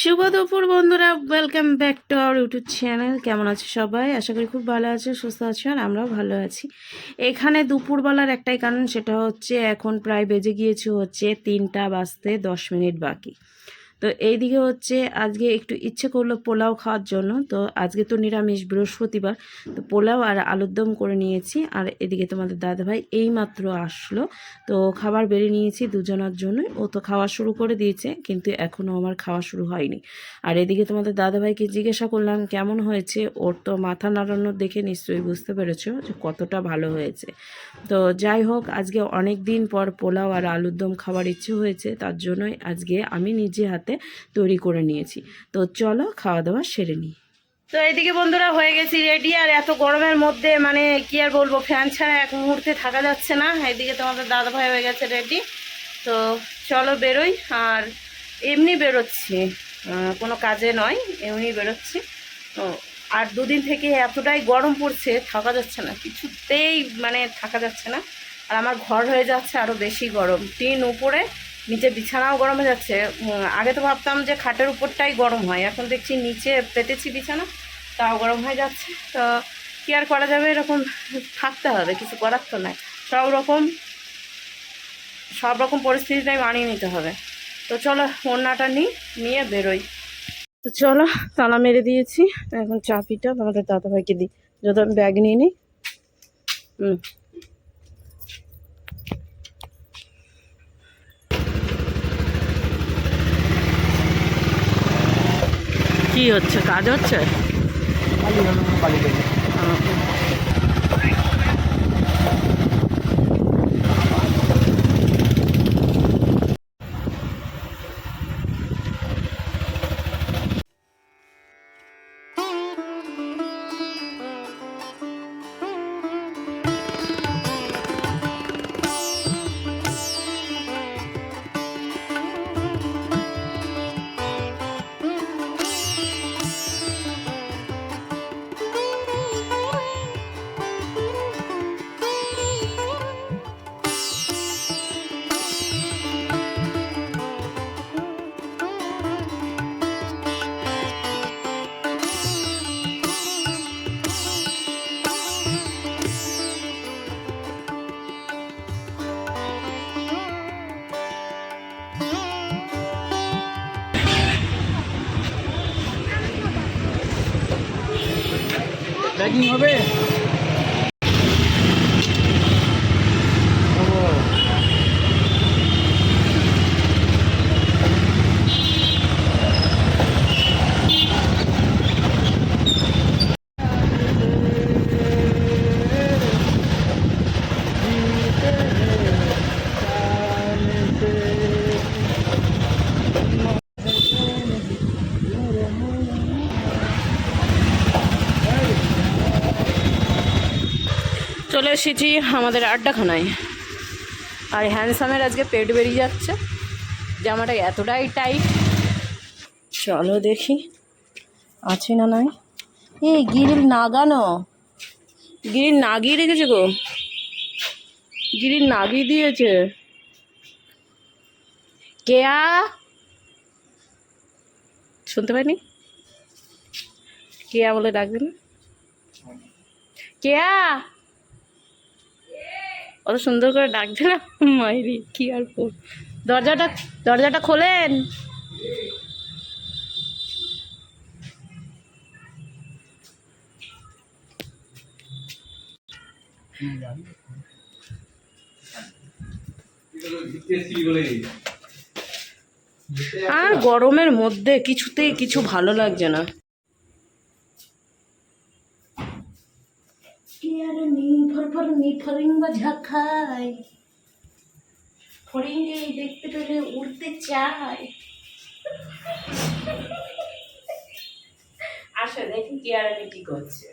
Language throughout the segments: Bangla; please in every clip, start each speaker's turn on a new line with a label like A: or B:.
A: শুভ দুপুর বন্ধুরা welcome back to our YouTube channel কেমন আছে সবাই? আশা করি খুব ভালো আছে, সুস্থ আছো, আর আমরাও ভালো আছি। এখানে দুপুরবেলার একটাই কারণ, সেটা হচ্ছে এখন প্রায় বেজে গিয়েছে হচ্ছে তিনটা বাজতে দশ মিনিট বাকি। তো এইদিকে হচ্ছে আজকে একটু ইচ্ছে করল পোলাও খাওয়ার জন্য। তো আজকে তো নিরামিষ বৃহস্পতিবার। তো পোলাও আর আলুর দম করে নিয়েছি। আর এদিকে তোমাদের দাদাভাই এই মাত্র আসলো। তো খাবার বেড়ে নিয়েছি দুজনের জন্যই। ও তো খাওয়া শুরু করে দিয়েছে, কিন্তু এখনও আমার খাওয়া শুরু হয়নি। আর এদিকে তোমাদের দাদাভাইকে জিজ্ঞাসা করলাম, কেমন হয়েছে? ওর তো মাথা নাড়ানো দেখে নিশ্চয়ই বুঝতে পেরেছ যে কতটা ভালো হয়েছে। তো যাই হোক, আজকে অনেক দিন পর পোলাও আর আলুর দম খাবার ইচ্ছে হয়েছে। তার জন্যই আজকে আমি নিজে হাতে তৈরি করে নিয়েছি। তো চলো খাওয়া দাওয়া সেরে নিই। তো এইদিকে বন্ধুরা হয়ে গেছি রেডি আর এত গরমের মধ্যে মানে কি আর বলব ফ্যান ছাড়া এক মুহূর্তে থাকা যাচ্ছে না। এইদিকে তোমাদের দাদা ভাই হয়ে গেছে রেডি তো চলো বেরোই, আর এমনি বেরোচ্ছি। কোনো কাজে নয়, এমনি বেরোচ্ছি। তো আর দুদিন থেকে এতটাই গরম পড়ছে, থাকা যাচ্ছে না, কিছুতেই মানে থাকা যাচ্ছে না। আর আমার ঘর হয়ে যাচ্ছে আরও বেশি গরম। টিন উপরে নিচে বিছানাও গরম হয়ে যাচ্ছে। আগে তো ভাবতাম যে খাটের উপরটাই গরম হয়, এখন দেখছি নিচে পেতেছি বিছানা, তাও গরম হয়ে যাচ্ছে। তো কী আর করা যাবে? এরকম থাকতে হবে, কিছু করার তো নাই। সব রকম সব রকম পরিস্থিতিটাই মানিয়ে নিতে হবে। তো চলো, ওড়নাটা নিই, নিয়ে বেরোই। তো চলো, তালা মেরে দিয়েছি। এখন চাবিটা তোমাদের দাদাভাইকে দিই। যদি আমি ব্যাগ নিয়ে নিই। হুম কি হচ্ছে কাজ হচ্ছে?
B: ব্যাগিং হবে
A: চলে এসেছি আমাদের আড্ডাখানায়। আর হ্যান্ডসামের আজকে পেট বেরিয়ে যাচ্ছে। জামাটা এতটাই টাইট চলো দেখি। আছে না নাই? এই গিরিল নাগানো। গিরিল নাগিয়ে রেখেছে গো। গিরিল নাগিয়ে দিয়েছে। কেয়া? শুনতে পাইনি? কেয়া বলে ডাকবে না? কেয়া? অত সুন্দর করে ডাকছে না? মাইরি, কি আর কর দরজাটা দরজাটা খোলেন। আর গরমের মধ্যে কিছুতেই কিছু ভালো লাগছে না। ঝাঁকায় ফড়িংকে দেখতে পেলে উড়তে চায়। আসো দেখি কিয়ারানি কি করছে।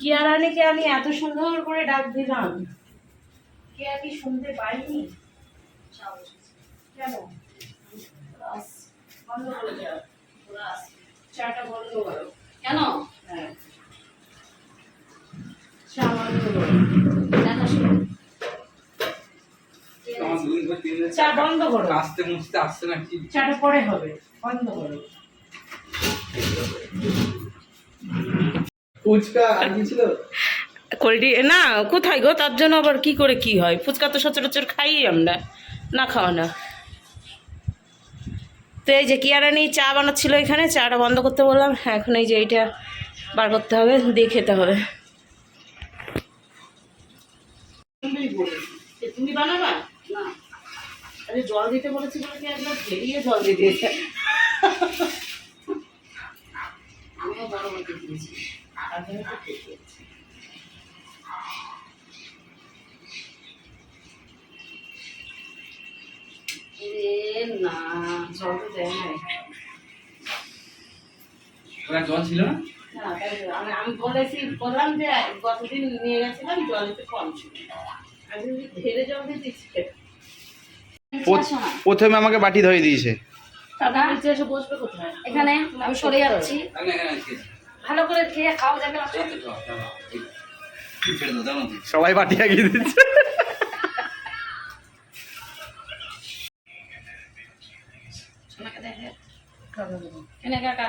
A: কিয়ারানিকে আমি এত সুন্দর করে ডাক দিলাম? কেয়া কি শুনতে পাইনি? কেন? বন্ধ করে যাও চাটা বন্ধ করো।
C: কেন?
A: হ্যাঁ চা বন্ধ করো।
C: দেখা শুরু
A: চা বন্ধ বন্ধ করো
B: আসতে মুছতে আসছে না কি?
A: চাটা পরে হবে বন্ধ করো।
B: ফুচকা আর কি ছিল?
A: করি না কোথায় গো? তার জন্য আবার কি করে কি হয়? ফুচকা তো সচরাচর খাই আমরা না খাওয়া না। তো এই যে কিয়ারানি চা বানাচ্ছিল এখানে চাটা বন্ধ করতে বললাম এখন এই যে এইটা বার করতে হবে দিয়ে খেতে হবে। তুমি বানাবা? না। আরে জল দিতে বলেছি বলে কি একবার বেরিয়ে জল দিয়ে দিয়েছে? আমিও বড় মতো দিয়েছি আর তো খেতে না জল তো দেয় নাই।
B: জল ছিল না?
A: আমি আমি বলেছি বললাম যে গতদিন নিয়ে গেছিলাম জল কম ছিল। আমি যদি জল দিয়ে দিচ্ছি
C: প্রথমে আমাকে বাটি ধরে দিয়েছে।
A: দাদা নিচে এসে বসবে কোথায়?
D: এখানে আমি সরে যাচ্ছি।
B: আমি এখানে আছি।
D: ভালো করে খেয়ে খাওয়া যাবে।
C: সবাই বাটি আগিয়ে দিচ্ছে।
D: এনে কাকা?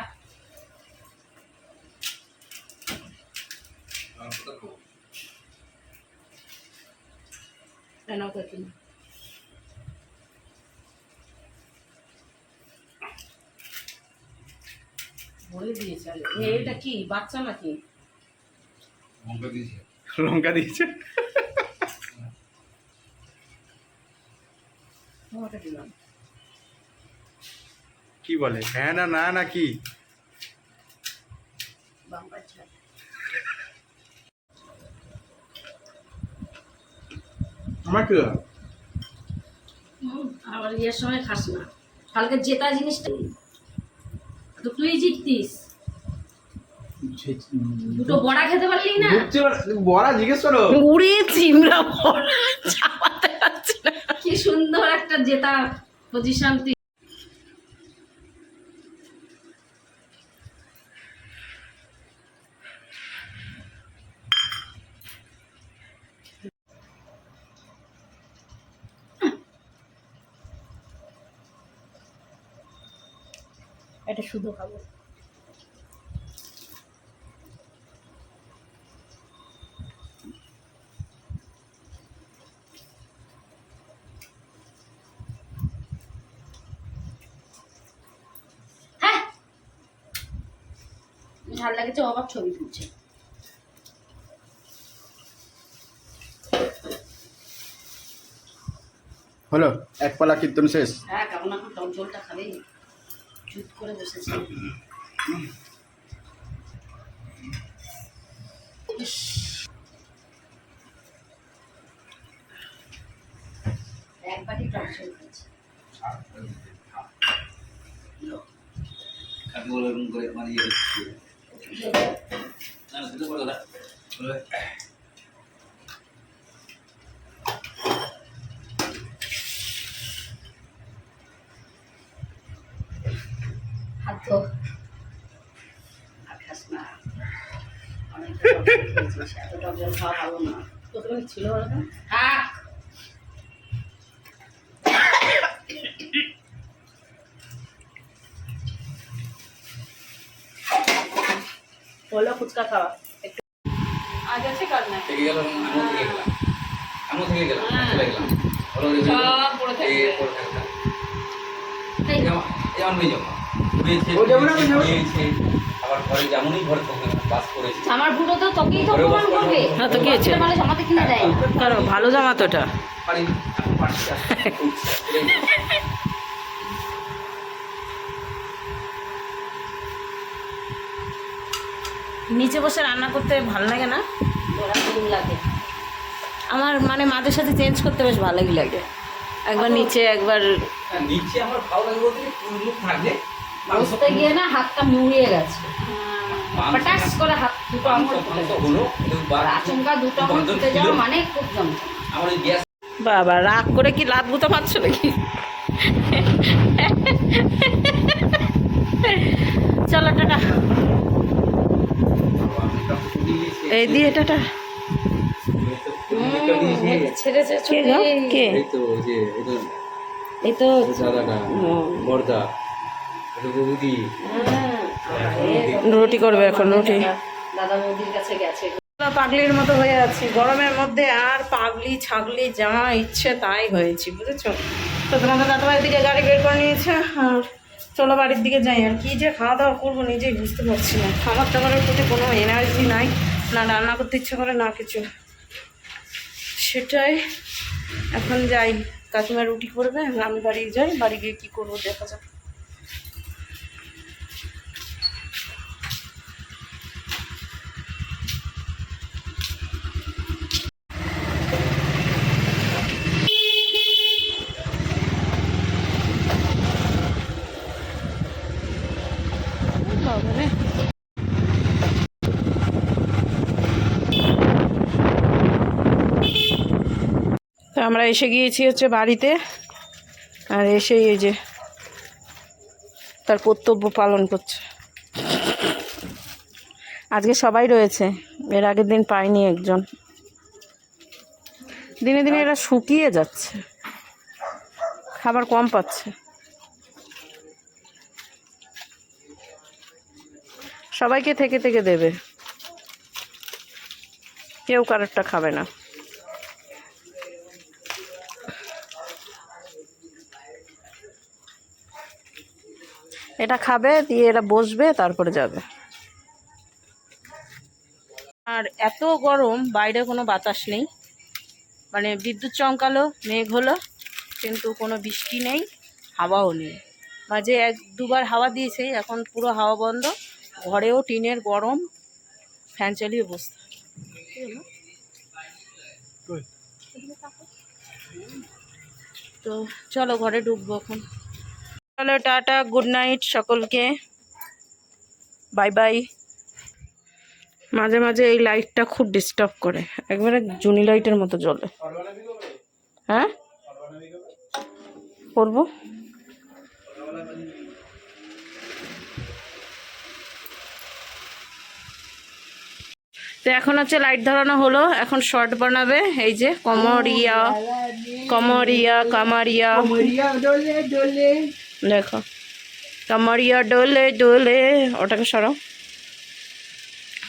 A: কেন করছি না বলে দিয়েছে আরে। এ, এটা কি বাচ্চা নাকি
B: লঙ্কা দিয়েছি।
C: লঙ্কা দিয়েছে
A: তোমাকে দিলাম
C: কি বলে হ্যাঁ না না না কি
A: বাম্পার ছাড়
C: আমার কি
D: আবার ইয়ের সময় খাস না। কালকে জেতা জিনিসটা তো তুই জিততিস। দুটো বড়া খেতে পারলি না?
C: বড়া জিজ্ঞেস করো।
A: উড়ে চিমড়া বড়া চাপাতে পারছি না।
D: কি সুন্দর একটা জেতা পজিশন
A: এটা শুধু খাব।
D: হ্যাঁ। ঝাল লাগেছে অবাক ছবি তুলছে।
C: হলো এক পালা কীর্তন শেষ?
D: হ্যাঁ কেমন এখন টক ঝোলটা খাবে চুপ করে বসেছে। এক বাটি টক ঝোল খাচ্ছে
B: কাকে বলে করে মানে ইয়ে না, না, দাদা। বলে,
D: হাত আর খাস না খাওয়া ভালো না
A: কতখানি ছিল? ফুচকা খাওয়া একটু আজ আছে কাল না
B: থেকে গেল, আমিও থেকে গেলাম। আমিও থেকে গেলাম, চলে গেলাম। হলো,
D: সব পড়ে থাকবে।
B: পড়ে থাকবে।
D: এই,
B: এই আমার- এই আমার আবার ঘরে যেমনই ঘরে বাস করেছে।
D: আমার বুড়ো তো তোকেই তো করবে।
A: হ্যাঁ, তো কি হয়েছে?
D: বাচ্চা মানুষ কিনে দেয়। না।
A: ভালো জামা তো
B: পারি, এখন
A: নিচে বসে রান্না করতে ভালো লাগে না?
D: লাগে।
A: আমার মানে মাঝে সাথে চেঞ্জ করতে বেশ ভালোই লাগে। একবার নিচে একবার
B: হ্যাঁ, নিচে আমার ভালো লাগে বলতে থাকলে
D: বসতে গিয়ে না হাতটা মুড়িয়ে গেছে। পটাশ করে হাত দুটো আঙুল আচমকা দুটো আঙুল
B: গন্ধ
D: ফুটে যাওয়া মানে খুব যন্ত্রণা
A: বাবা রাগ করে কি লাত গুতা মারছো নাকি? চলো টাটা। এই দিয়ে টাটা।
D: ছেড়েছে
A: কে?
B: এই তো ওই যে এই তো বর্দা।
A: রুটি। করবে এখন রুটি।
D: দাদা বৌদির কাছে গেছে।
A: পাগলির মতো হয়ে আছি। গরমের মধ্যে আর পাগলি ছাগলি যা ইচ্ছে তাই হয়েছি বুঝেছ? তো তোমাদের দাদাভাইয়ের দিকে গাড়ি বের করে নিয়েছে আর চলো বাড়ির দিকে যাই। আর কি যে খাওয়া দাওয়া করব নিজেই বুঝতে পারছি না। খাবার দাবারের প্রতি কোনো এনার্জি নাই না রান্না করতে ইচ্ছে করে না কিছু। সেটাই এখন যাই। কাকিমা রুটি করবে আমি বাড়ি যাই বাড়ি গিয়ে কী করব দেখা যাক বাবারে তো আমরা এসে গিয়েছি হচ্ছে বাড়িতে। আর এসেই এই যে তার কর্তব্য পালন করছে। আজকে সবাই রয়েছে, এর আগের দিন পাইনি একজন। দিনে দিনে এরা শুকিয়ে যাচ্ছে। খাবার কম পাচ্ছে। সবাইকে থেকে থেকে দেবে। কেউ কারোরটা খাবে না। এটা খাবে, দিয়ে এরা বসবে, তারপরে যাবে। আর এত গরম, বাইরে কোনো বাতাস নেই। মানে বিদ্যুৎ চমকালো, মেঘ হলো, কিন্তু কোনো বৃষ্টি নেই, হাওয়াও নেই। মাঝে এক, দুবার হাওয়া দিয়েছে, এখন পুরো হাওয়া বন্ধ। ঘরেও টিনের গরম, ফ্যান চালিয়ে বসতে তো চলো ঘরে ঢুকবো এখন। চলো টাটা, গুড নাইট সকলকে। Bye bye. মাঝে মাঝে এই লাইটটা খুব ডিস্টার্ব করে। একবারে জুনি লাইটের মতো জ্বলে। হ্যাঁ? করব তো এখন হচ্ছে লাইট ধরানো হলো। এখন শর্ট বানাবে। এই যে কমরিয়া কমরিয়া, কামারিয়া। দেখো। কামারিয়া ডোলে ডোলে ওটাকে সরাও।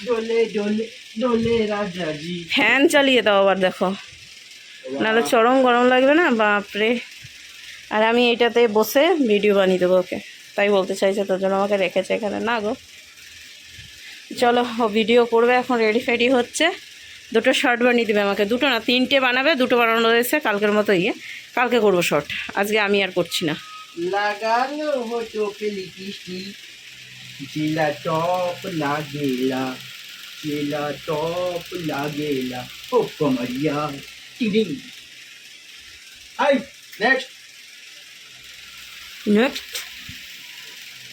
C: ডোলে ডোলে ডোলে রাজাজি
A: ফ্যান চালিয়ে দাও আবার দেখো। নাহলে চরম গরম লাগবে না? বাপরে। আর আমি এইটাতে বসে ভিডিও বানিয়ে দেবো ওকে। তাই বলতে চাইছে তোর জন্য আমাকে রেখেছে এখানে। না গো। চলো ও ভিডিও করবে এখন রেডি ফেডি হচ্ছে। দুটো শর্ট বানিয়ে দেবে আমাকে। দুটো না তিনটে বানাবে দুটো বানানো রয়েছে কালকের মতো ইয়ে। কালকে করব শর্ট আজকে আমি আর করছি না।
C: লাগানো হতো লিপস্টিক জিলা টপ লাগেলা জিলা টপ লাগেলা। ও কমরিয়া টিডিং হাই নেক্সট
A: নেক্সট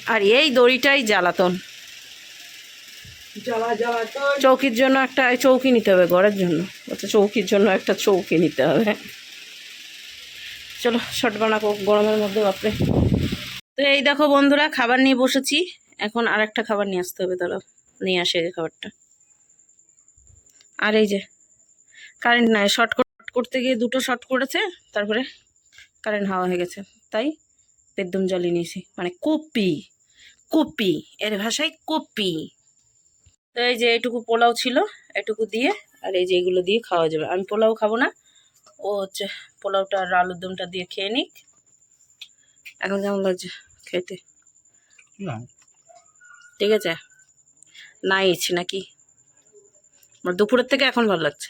A: আর এই দড়িটাই জ্বালাতন। চৌকির জন্য একটা চৌকি নিতে হবে ঘরের জন্য। আচ্ছা চৌকির জন্য একটা চৌকি নিতে হবে। চলো শর্ট বানাবো গরমের মধ্যে, বাপরে। তো এই দেখো বন্ধুরা, খাবার নিয়ে বসেছি। এখন আর একটা খাবার নিয়ে আসতে হবে তাহলে নিয়ে আসে খাবারটা। আর এই যে কারেন্ট নাই শর্ট করতে গিয়ে দুটো শর্ট করেছে, তারপরে কারেন্ট হাওয়া হয়ে গেছে। তাই বেদম জ্বালিয়ে নিয়েছি। মানে কপি কপি, এর ভাষায় কপি। তো এই যে এইটুকু পোলাও ছিল, এটুকু দিয়ে, আর এই যে এগুলো দিয়ে খাওয়া যাবে। আমি পোলাও খাব না ও হচ্ছে পোলাওটা আর আলুর দমটা দিয়ে খেয়ে নিক। এখন কেমন লাগছে খেতে? ঠিক আছে? না ইচ্ছে নাকি? আমার দুপুরের থেকে এখন ভালো লাগছে।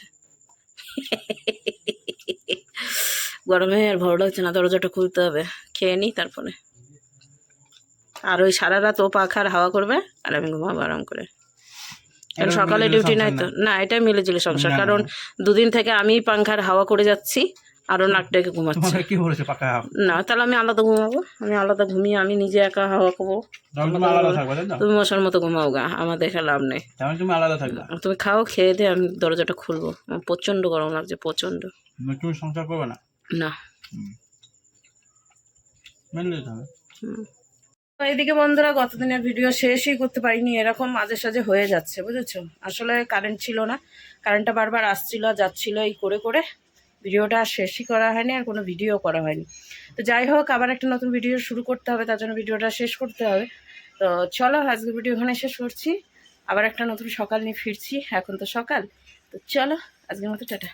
A: গরমে আর ভালো লাগছে না দরজাটা খুলতে হবে। খেয়ে নিই তারপরে। আর ওই সারা রাত ও পাখার হাওয়া করবে আর আমি ঘুমাবো আরাম করে। কারণ সকালে ডিউটি নাই তো। না। এটা মিলেজুলে সংসার। কারণ দুদিন থেকে আমি পাংখার হাওয়া করে যাচ্ছি আরও নাক ডেকে ঘুমাচ্ছি।
C: কি বলেছে পাকা
A: না তাহলে আমি আলাদা ঘুমাবো। আমি আলাদা ঘুমিয়ে আমি নিজে একা হাওয়া খাব।
C: তুমি
A: মশার মতো ঘুমাও গা আমার দেখে লাভ নেই।
C: তুমি আলাদা থাকবে।
A: তুমি খাও খেয়ে দিয়ে আমি দরজাটা খুলবো। আমার প্রচণ্ড গরম লাগছে প্রচণ্ড।
C: তুমি সংসার করবে না?
A: না।
C: মেনে নিতে হবে।
A: তো এদিকে বন্ধুরা গতদিনের ভিডিও শেষই করতে পারিনি, এরকম মাঝে সাঝে হয়ে যাচ্ছে, বুঝেছ? আসলে কারেন্ট ছিল না কারেন্টটা বারবার আসছিল, যাচ্ছিল, এই করে করে ভিডিওটা শেষই করা হয়নি, আর কোনো ভিডিও করা হয়নি। তো যাই হোক, আবার একটা নতুন ভিডিও শুরু করতে হবে, তার জন্য ভিডিওটা শেষ করতে হবে। তো চলো আজকে ভিডিও এখানে শেষ করছি। আবার একটা নতুন সকাল নিয়ে ফিরছি, এখন তো সকাল। তো চলো, আজকের মতো টাটা।